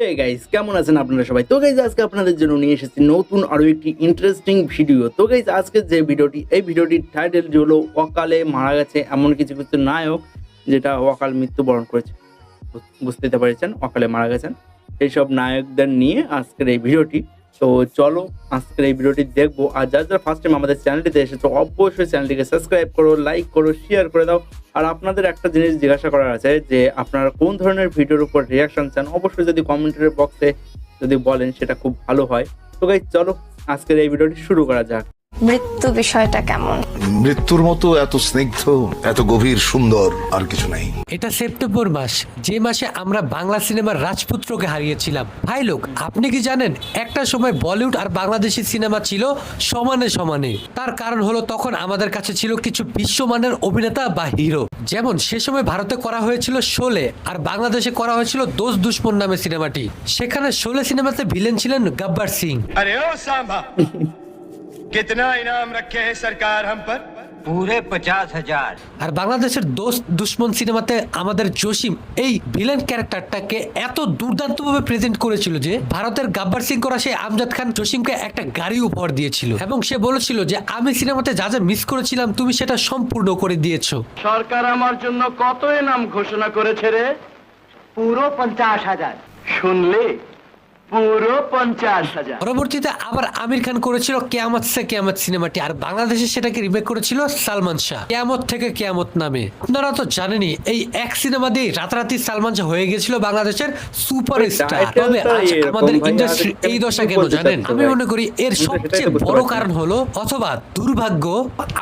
Hey guys কেমন আছেন আপনারা সবাই? তো গাইজ আজকে আপনাদের জন্য নিয়ে এসেছি নতুন আরও একটি ইন্টারেস্টিং ভিডিও তো গাইজ আজকে যে ভিডিওটি এই ভিডিওটির টাইটেল হলো অকালে মারা গেছে এমন কিছু কিছু নায়ক যেটা অকাল মৃত্যুবরণ করেছে। বুঝতে পেরেছেন, অকালে মারা গেছেন। এইসব নায়কদের নিয়ে আজকের এই ভিডিওটি তো চলো, আজকের এই ভিডিওটি দেখব। আর যার যারা ফার্স্ট টাইম আমাদের চ্যানেলটিতে এসেছ, অবশ্যই চ্যানেলটিকে সাবস্ক্রাইব করো লাইক করো শেয়ার করে দাও। আর আপনাদের একটা জিনিস জিজ্ঞাসা করার আছে, যে আপনারা কোন ধরনের ভিডিওর উপর রিয়াকশন চান, অবশ্যই যদি কমেন্টের বক্সে যদি বলেন, সেটা খুব ভালো হয়। তো গাই চলো, আজকের এই ভিডিওটি শুরু করা যাক। মৃত্যু বিষয়টা কেমন? মৃত্যুর মতো এত স্নিগ্ধ এত গভীর সুন্দর আর কিছু নাই। এটা সেপ্টেম্বর মাস। যে মাসে আমরা বাংলা সিনেমার রাজপুত্রকে হারিয়েছিলাম। ভাই লোক আপনি কি জানেন একটা সময় বলিউড আর বাংলাদেশি সিনেমা ছিল সমানে সমানে। তার কারণ হলো তখন আমাদের কাছে ছিল কিছু বিশ্বমানের অভিনেতা বা হিরো। যেমন সে সময় ভারতে করা হয়েছিল শোলে আর বাংলাদেশে করা হয়েছিল দোষ দুশ্মন নামে সিনেমাটি। সেখানে শোলে সিনেমাতে ভিলেন ছিলেন গব্বার সিং। আরে ও সাম্বা! कितना इनाम रखे है सरकार हम पर पूरे पचास हजार আর বাংলাদেশের দোস্ত দুশ্মন সিনেমাতে আমাদের জসিম এই ভিলেন ক্যারেক্টারটাকে এত দুর্দান্তভাবে প্রেজেন্ট করেছিল যে ভারতের গাব্বার সিং করা সেই আমজাদ খান জসিমকে একটা গাড়ি উপহার দিয়েছিল এবং সে বলেছিল যে আমি সিনেমাতে যা যা মিস করেছিলাম তুমি সেটা সম্পূর্ণ করে দিয়েছো সরকার আমার জন্য কত এনাম ঘোষণা করেছে রে पूरो पचास हजार শুনলে পুরো পঞ্চাশ হাজার। পরবর্তীতে আবার আমির খান করেছিল কেয়ামত সে কেয়ামত সিনেমাটি আর বাংলাদেশে সেটাকে রিমেক করেছিল সালমান শাহ। কেয়ামত থেকে কেয়ামত নামে। আপনারা তো জানেনই এই এক সিনেমা দিয়ে রাতারাতি সালমান শাহ হয়ে গেছিল বাংলাদেশের সুপার স্টার title তবে আমাদের ইন্ডাস্ট্রি এই দশা কেন জানেন? আমি মনে করি এর সবচেয়ে বড় কারণ হলো অথবা দুর্ভাগ্য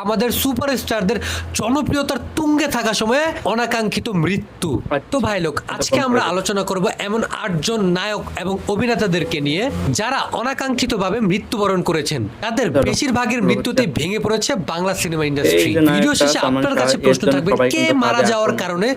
আমাদের সুপার স্টারদের জনপ্রিয়তার তুঙ্গে থাকা সময়ে অনাকাঙ্ক্ষিত মৃত্যু। তো ভাই লোক আজকে আমরা আলোচনা করব এমন আটজন নায়ক এবং অভিনেতাদেরকে নিয়ে যারা অনাকাঙ্ক্ষিতভাবে মৃত্যুবরণ করেছেন তাদের বেশিরভাগের মৃত্যুতে ভেঙে পড়েছে বাংলা সিনেমা ইন্ডাস্ট্রি ভিডিও শেষে আপনার কাছে প্রশ্ন থাকবে কে মারা যাওয়ার কারণে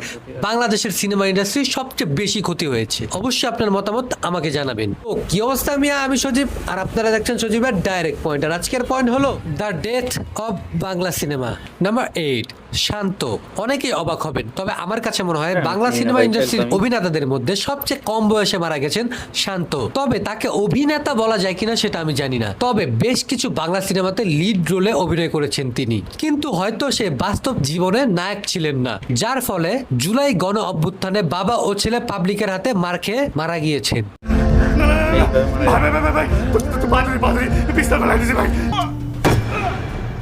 বাংলাদেশের সিনেমা ইন্ডাস্ট্রি সবচেয়ে বেশি ক্ষতি হয়েছে? অবশ্যই আপনার মতামত আমাকে জানাবেন। তো কি অবস্থা মিয়া? আমি সজীব আর আপনারা দেখছেন সজীবের ডাইরেক্ট পয়েন্ট আর আজকের পয়েন্ট হলো the death of Bangla cinema number eight Shanto অনেকেই অবাক হবেন তবে আমার কাছে মনে হয় হ্যাঁ, বাংলা সিনেমা ইন্ডাস্ট্রির অভিনেতাদের মধ্যে সবচেয়ে কম বয়সে মারা গেছেন শান্ত তবে তাকে অভিনেতা বলা যায় কিনা সেটা আমি জানি না তবে বেশ কিছু বাংলা সিনেমাতে লিড রোলে অভিনয় করেছেন তিনি কিন্তু হয়তো সে বাস্তব জীবনে নায়ক ছিলেন না যার ফলে জুলাই গণ অভ্যুত্থানে বাবা ও ছেলে পাবলিকের হাতে মার খেয়ে মারা গিয়েছেন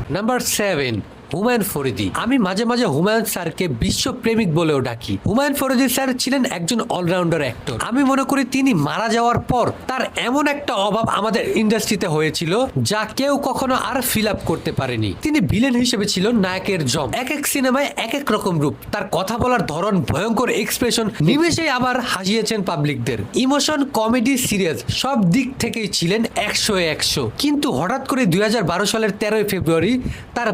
নাম্বার সেভেন হুমায়ুন ফরিদি। আমি মাঝে মাঝে হুমায়ুন স্যারকে বিশ্বপ্রেমিক বলেও ডাকি। হুমায়ুন ফরিদি স্যার ছিলেন একজন অলরাউন্ডার অ্যাক্টর। আমি মনে করি তিনি মারা যাওয়ার পর তার এমন একটা অভাব আমাদের ইন্ডাস্ট্রিতে হয়েছিল যা কেউ কখনো আর ফিল আপ করতে পারেনি। তিনি ভিলেন হিসেবে ছিল নায়কের জম। এক এক সিনেমায় এক এক রকম রূপ। তার কথা বলার ধরন, ভয়ঙ্কর এক্সপ্রেশন নিমেষেই আবার হাসিয়েছেন পাবলিকদের ইমোশন কমেডি সিরিয়াস সব দিক থেকেই ছিলেন একশো একশো। কিন্তু হঠাৎ করে দুই হাজার বারো সালের তেরোই ফেব্রুয়ারি তার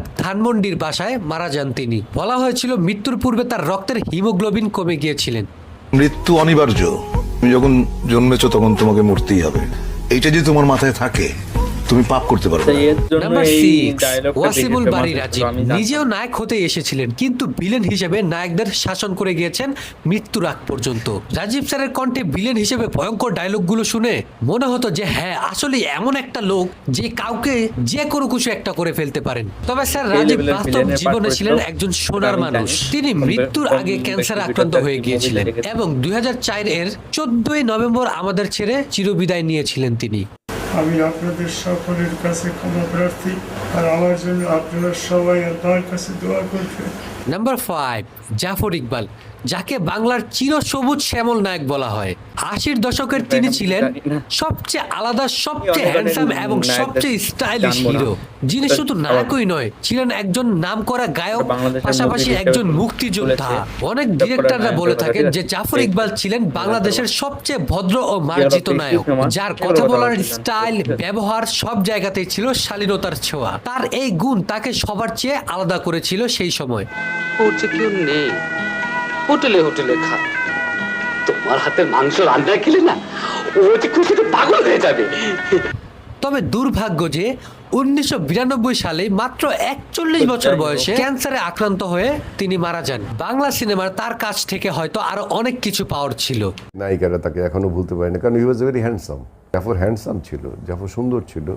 ধানমন্ডির বাসায় মারা যান তিনি। বলা হয়েছিল মৃত্যুর পূর্বে তার রক্তের হিমোগ্লোবিন কমে গিয়েছিলেন। মৃত্যু অনিবার্য। তুমি যখন জন্মেছ তখন তোমাকে মরতেই হবে। এইটা যদি তোমার মাথায় থাকে তুমি পাপ করতে পারবে জন্য নাম্বার এই সিক্স ওয়াসিমুল দেখে রাজীব। নিজেও নায়ক হতে এসেছিলেন কিন্তু ভিলেন হিসেবে নায়কদের শাসন করে গিয়েছেন মৃত্যুর আগ পর্যন্ত। রাজীব স্যারের কণ্ঠে ভিলেন হিসেবে ভয়ঙ্কর ডায়লগগুলো শুনে মনে হতো যে হ্যাঁ আসলে এমন একটা লোক যে কাউকে যে কোনো কিছু একটা করে ফেলতে পারেন। তবে স্যার রাজীব বাস্তব জীবনে ছিলেন একজন সোনার মানুষ। তিনি মৃত্যুর আগে ক্যান্সার আক্রান্ত হয়ে গিয়েছিলেন এবং দুই হাজার চার এর চোদ্দই নভেম্বর আমাদের ছেড়ে চিরবিদায় নিয়েছিলেন তিনি। আমি আপনাদের সকলের কাছে ক্ষমা প্রার্থী আর আমার জন্য আপনারা সবাই আল্লাহর কাছে দোয়া করবেন। নাম্বার ফাইভ জাফর ইকবাল যাকে বাংলার চির সবুজ শ্যামল নায়ক বলা হয়। আশির দশকের তিনি ছিলেন সবচেয়ে আলাদা সবচেয়ে অনেক হ্যান্ডসাম এবং সবচেয়ে স্টাইলিশ হিরো যিনি শুধু নায়কই নয় ছিলেন একজন নামকরা গায়ক পাশাপাশি একজন মুক্তিযোদ্ধা। অনেক ডিরেক্টররা বলে থাকেন যে জাফর ইকবাল ছিলেন বাংলাদেশের সবচেয়ে ভদ্র ও মার্জিত নায়ক যার কথা বলার স্টাইল ব্যবহার সব জায়গাতেই ছিল শালীনতার ছোঁয়া। তার এই গুণ তাকে সবার চেয়ে আলাদা করেছিল সেই সময়। করছে কেউ নেই। হোটেলে হোটেলে খা। তোমার হাতের মাংস রান্না খেলে না ও যে খুশিতে পাগল হয়ে যাবে। তবে দুর্ভাগ্য যে উনিশশো সালে মাত্র একচল্লিশ বছর বয়সে ক্যান্সারে আক্রান্ত হয়ে তিনি মারা যান। বাংলা সিনেমার তার কাছ থেকে হয়তো আরও অনেক কিছু পাওয়ার ছিল। নায়িকারা তাকে এখনও ভুলতে পারে না কারণ he was very handsome Jafar handsome ছিল জাফর সুন্দর ছিল।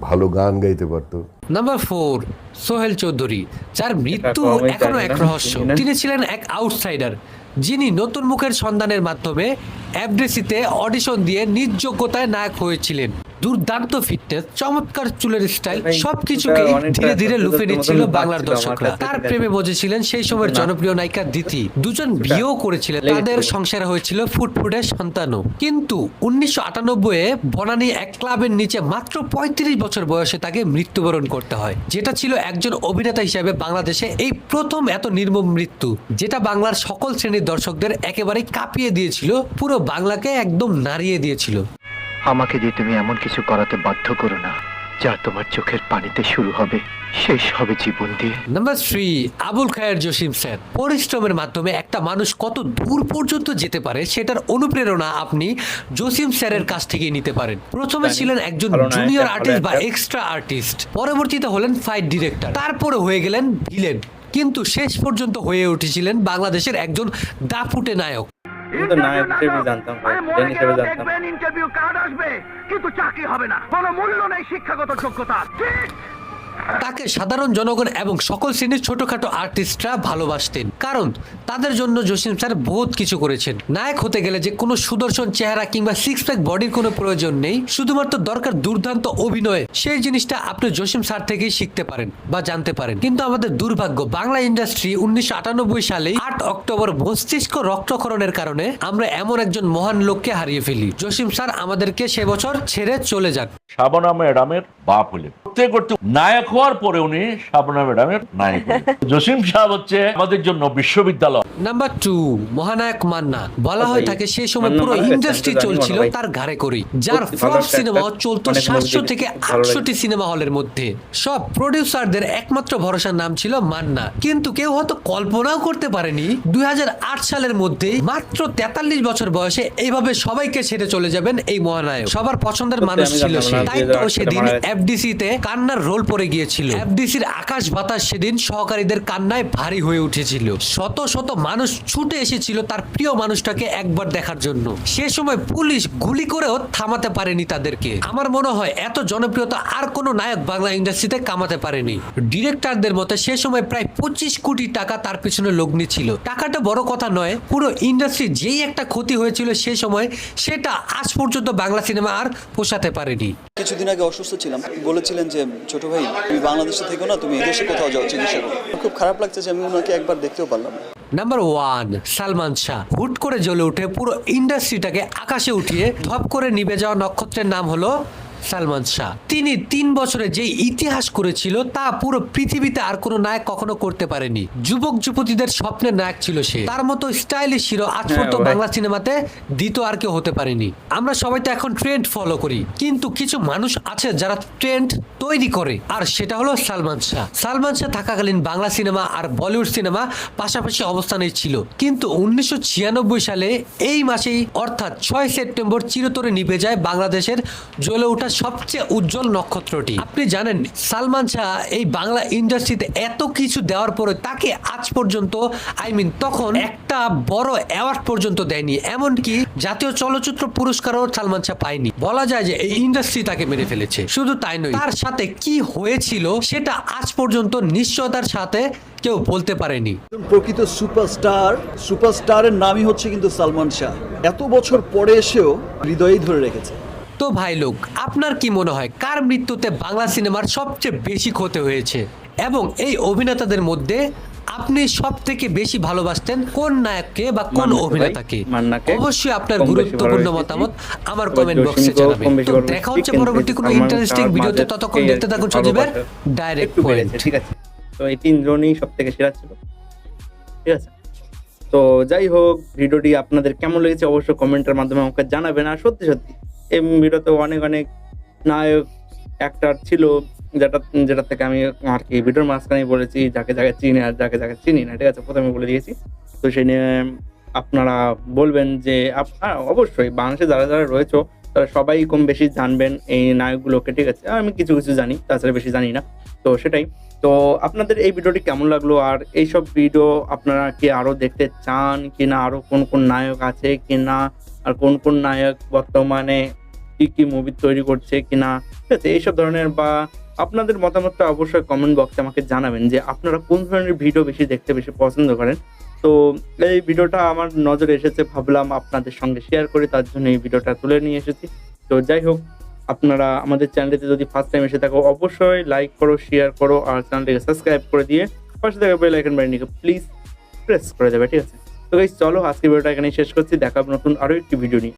ভালো গান গাইতে পারতো। Number four Sohel Chowdhury. যার মৃত্যু এখনও এক রহস্য। তিনি ছিলেন এক আউটসাইডার যিনি নতুন মুখের সন্ধানের মাধ্যমে এফডিসিতে অডিশন দিয়ে নিজ যোগ্যতায় নায়ক হয়েছিলেন। দুর্দান্ত ফিটনেস চমৎকার চুলের স্টাইল সবকিছুকে ধীরে ধীরে লুফে নিচ্ছিল বাংলার দর্শকরা। তার প্রেমে বসেছিলেন সেই সময়ের জনপ্রিয় নায়িকা দিতি। দুজন বিয়েও করেছিলেন। তাদের সংসারে হয়েছিল ফুটফুটে সন্তানও। কিন্তু উনিশশো আটানব্বই বনানী এক ক্লাবের নিচে মাত্র পঁয়ত্রিশ বছর বয়সে তাকে মৃত্যুবরণ করতে হয়। যেটা ছিল একজন অভিনেতা হিসেবে বাংলাদেশে এই প্রথম এত নির্মম মৃত্যু যেটা বাংলার সকল শ্রেণির দর্শকদের একেবারে কাঁপিয়ে দিয়েছিল পুরো বাংলাকে একদম নাড়িয়ে দিয়েছিল। আমাকে দিয়ে তুমি এমন কিছু করাতে বাধ্য করো না যা তোমার চোখের পানিতে শুরু হবে শেষ হবে জীবন দিয়ে। Number three Abul Khayer Jasim sir. পরিশ্রমের মাধ্যমে একটা মানুষ কত দূর পর্যন্ত যেতে পারে সেটার অনুপ্রেরণা আপনি জসিম স্যারের কাছ থেকে নিতে পারেন। প্রথমে ছিলেন একজন জুনিয়র আর্টিস্ট বা এক্সট্রা আর্টিস্ট পরবর্তীতে হলেন ফাইট ডিরেক্টর তারপরে হয়ে গেলেন ভিলেন কিন্তু শেষ পর্যন্ত হয়ে উঠেছিলেন বাংলাদেশের একজন দাপুটে নায়ক। আমি তো নায়ক হিসেবে জানতাম ভাই হিসেবে জানতাম। ইন্টারভিউ কার্ড আসবে কিন্তু চাকরি হবে না। কোনো মূল্য নেই শিক্ষাগত যোগ্যতা। ঠিক তাকে সাধারণ জনগণ এবং সকল শ্রেণির ছোটখাটো আর্টিস্টরা ভালোবাসতেন। কারণ তাদের জন্য জসিম স্যার বহুত কিছু করেছেন। নায়ক হতে গেলে যে কোনো সুদর্শন চেহারা কিংবা সিক্স প্যাক বডির কোনো প্রয়োজন নেই, শুধুমাত্র দরকার দুর্দান্ত অভিনয়। সেই জিনিসটা আপনি জসিম স্যার থেকেই শিখতে পারেন বা জানতে পারেন। কিন্তু আমাদের দুর্ভাগ্য, বাংলা ইন্ডাস্ট্রি উনিশশো আটানব্বই সালে আট অক্টোবর মস্তিষ্ক রক্তক্ষরণের কারণে আমরা এমন একজন মহান লোককে হারিয়ে ফেলি। জসিম স্যার আমাদেরকে সে বছর ছেড়ে চলে যান। শাবানা ম্যাডামের বাপ হলে। করতে করতে নায়ক হওয়ার পরে উনি শাবানা ম্যাডামের নায়ক জসিম সাহেব হচ্ছে আমাদের জন্য বিশ্ববিদ্যালয়। নাম্বার টু মহানায়ক মান্না। বলা হয় তাকে সেই সময় পুরো ইন্ডাস্ট্রি চলছিল তার ঘাড়ে করেই যার ফ্লপ একটা চলতো সাতশো থেকে আটশোটি সিনেমা হলের মধ্যে। সব প্রডিউসারদের একমাত্র ভরসার নাম ছিল মান্না। কিন্তু কেউ হয়তো কল্পনাও করতে পারেনি দুই হাজার আট সালের মধ্যেই মাত্র তেতাল্লিশ বছর বয়সে এইভাবে সবাইকে ছেড়ে চলে যাবেন এই মহানায়ক। সবার পছন্দের মানুষ ছিল সে। তাই তো সেদিন কান্নার রোল পড়ে গিয়েছিল। এফডিসির আকাশ বাতাস সেদিন সহকারীদের কান্নায় ভারী হয়ে উঠেছিল। শত শত মানুষ ছুটে এসেছিল তার প্রিয় মানুষটাকে একবার দেখার জন্য। সে সময় পুলিশ গুলি করেও থামাতে পারেনি তাদেরকে। আমার মনে হয় এত জনপ্রিয়তা আর কোনো নায়ক বাংলা ইন্ডাস্ট্রিতে কামাতে পারেনি। ডিরেক্টরদের মতে সে সময় প্রায় পঁচিশ কোটি টাকা তার পিছনে লগ্নি ছিল। টাকাটা বড় কথা নয় পুরো ইন্ডাস্ট্রি যেই একটা ক্ষতি হয়েছিল সে সময় সেটা আজ পর্যন্ত বাংলা সিনেমা আর পোষাতে পারেনি। কিছুদিন আগে অসুস্থ ছিলাম। বলেছিলেন যে, ছোট ভাই, তুমি বাংলাদেশে থেকো না, তুমি এদেশে কোথাও যাও, চিকিৎসা করো। খুব খারাপ লাগছে যে, আমি ওনাকে একবার দেখতেও পারলাম না। Number one Salman Shah. হুট করে জ্বলে উঠে পুরো ইন্ডাস্ট্রিটাকে আকাশে উঠিয়ে ধপ করে নিবে যাওয়া নক্ষত্রের নাম হলো সালমান শাহ। তিনি তিন বছরে যে ইতিহাস করেছিল তা পুরো পৃথিবীতে আর কোনো নায়ক কখনো করতে পারেনি। যুবক যুবতীদের স্বপ্নের নায়ক ছিল সে। তার মতো স্টাইলিশ হিরো আজ হ্যাঁ, পর্যন্ত বাংলা সিনেমাতে দ্বিতীয় আর কেউ হতে পারেনি। আমরা সবাই তো এখন ট্রেন্ড ফলো করি। কিন্তু কিছু মানুষ আছে যারা ট্রেন্ড তৈরি করে। আর সেটা হলো সালমান শাহ। সালমান শাহ থাকাকালীন বাংলা সিনেমা আর বলিউড সিনেমা পাশাপাশি অবস্থানে ছিল। কিন্তু উনিশশো ছিয়ানব্বই সালে এই মাসেই অর্থাৎ ছয় সেপ্টেম্বর চিরতরে নিভে যায় বাংলাদেশের জ্বলে ওঠা সবচেয়ে উজ্জ্বল নক্ষত্রটি। আপনি জানেন, সালমান শাহ এই বাংলা ইন্ডাস্ট্রিতে এত কিছু দেওয়ার পরে তাকে আজ পর্যন্ত আই মিন তখন একটা বড় অ্যাওয়ার্ড পর্যন্ত দেয়নি। এমনকি জাতীয় চলচ্চিত্র পুরস্কারও সালমান শাহ পায়নি। বলা যায় যে এই ইন্ডাস্ট্রি তাকে মেরে ফেলেছে। শুধু তাই নয়, তার সাথে কি হয়েছিল সেটা আজ পর্যন্ত নিশ্চয়তার সাথে কেউ বলতে পারেনি। প্রকৃত সুপারস্টার, সুপারস্টারের নামই হচ্ছে কিন্তু সালমান শাহ। এত বছর পরে এসেও হৃদয়েই ধরে রেখেছে। তো ভাই লোক আপনার কি মনে হয় কার মৃত্যুতে বাংলা সিনেমার সবচেয়ে বেশি ক্ষতি হয়েছে? এবং এই অভিনেতাদের মধ্যে আপনি সব থেকে বেশি ভালোবাসতেন কোন নায়ককে বা কোন অভিনেতাকে? অবশ্যই আপনার গুরুত্বপূর্ণ মতামত আমার কমেন্ট বক্সে জানাবেন। তো দেখা হচ্ছে পরবর্তী কোনো ইন্টারেস্টিং ভিডিওতে ততক্ষণ দেখতে থাকুন সজীবের ডাইরেক্ট পয়েন্ট ঠিক আছে। তো এই তিনজনই সব থেকে সেরা ছিল। ঠিক আছে। তো যাই হোক ভিডিওটি আপনাদের কেমন লেগেছে অবশ্যই কমেন্টের মাধ্যমে আমাকে জানাবেন। আর সত্যি সত্যি এই ভিডিওতে অনেক অনেক নায়ক অ্যাক্টার ছিল যেটা যেটা থেকে আমি আর কি ভিডিওর মাঝখানে বলেছি যাকে যাকে চিনি আর যাকে যাকে চিনি না ঠিক আছে? প্রথমে বলে দিয়েছি। তো সেই নিয়ে আপনারা বলবেন যে আপ- হ্যাঁ, অবশ্যই বাংলাদেশে যারা যারা রয়েছে তারা সবাই কম বেশি জানবেন এই নায়কগুলোকে ঠিক আছে? আমি কিছু কিছু জানি তাছাড়া বেশি জানি না। তো সেটাই। তো আপনাদের এই ভিডিওটি কেমন লাগল? আর এইসব ভিডিও আপনারা কি আরও দেখতে চান কি না আরও কোন কোন নায়ক আছে কি না আর কোন কোন নায়ক বর্তমানে কি কি মুভি তৈরি করছে কি না ঠিক আছে, এইসব ধরনের বা আপনাদের মতামতটা অবশ্যই কমেন্ট বক্সে আমাকে জানাবেন যে আপনারা কোন ধরনের ভিডিও বেশি দেখতে বেশি পছন্দ করেন। তো এই ভিডিওটা আমার নজরে এসেছে, ভাবলাম আপনাদের সঙ্গে শেয়ার করি, তার জন্য এই ভিডিওটা তুলে নিয়ে এসেছি। তো যাই হোক, আপনারা আমাদের চ্যানেলটিতে যদি ফার্স্ট টাইম এসে থাকো, অবশ্যই লাইক করো শেয়ার করো, আর চ্যানেলটিকে সাবস্ক্রাইব করে দিয়ে পাশে থাকা বেল আইকন বাটনটিকে প্লিজ প্রেস করে দেবে, ঠিক আছে? তো গাইস চলো আজকে ভিডিওটা এখানে শেষ করছি, দেখা হবে নতুন আরও একটি ভিডিও নিয়ে।